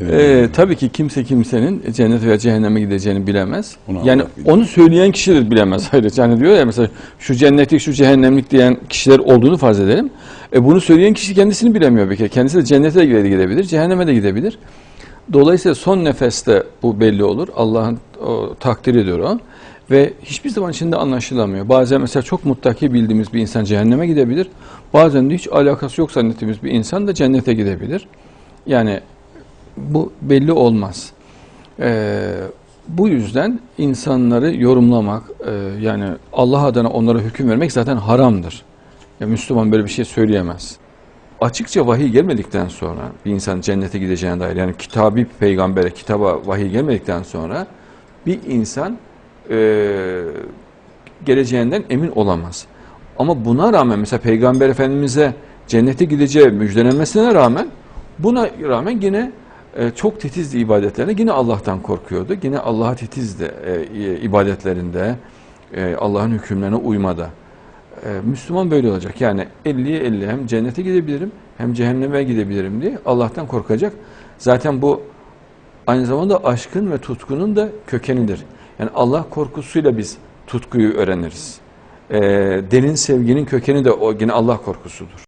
Ee, tabii ki kimse kimsenin cennet veya cehenneme gideceğini bilemez. Onu yani onu söyleyen kişi de bilemez. Hayır, yani diyor ya mesela şu cennetlik, şu cehennemlik diyen kişiler olduğunu farz edelim. E bunu söyleyen kişi kendisini bilemiyor bir kere. Kendisi de cennete de gidebilir, cehenneme de gidebilir. Dolayısıyla son nefeste bu belli olur. Allah'ın takdir ediyor o. Ve hiçbir zaman içinde anlaşılamıyor. Bazen mesela çok muttaki bildiğimiz bir insan cehenneme gidebilir. Bazen de hiç alakası yok zannettiğimiz bir insan da cennete gidebilir. Yani bu belli olmaz. Ee, bu yüzden insanları yorumlamak, e, yani Allah adına onlara hüküm vermek zaten haramdır. Ya Müslüman böyle bir şey söyleyemez. Açıkça vahiy gelmedikten sonra bir insan cennete gideceğine dair yani kitabi peygambere, kitaba vahiy gelmedikten sonra bir insan e, geleceğinden emin olamaz. Ama buna rağmen mesela Peygamber Efendimiz'e cennete gideceği müjdelenmesine rağmen buna rağmen yine çok titizdi ibadetlerine. Yine Allah'tan korkuyordu. Yine Allah'a titizdi e, ibadetlerinde, e, Allah'ın hükümlerine uymada. E, Müslüman böyle olacak. Yani 50'ye 50 hem cennete gidebilirim hem cehenneme gidebilirim diye Allah'tan korkacak. Zaten bu aynı zamanda aşkın ve tutkunun da kökenidir. Yani Allah korkusuyla biz tutkuyu öğreniriz. E, derin sevginin kökeni de o yine Allah korkusudur.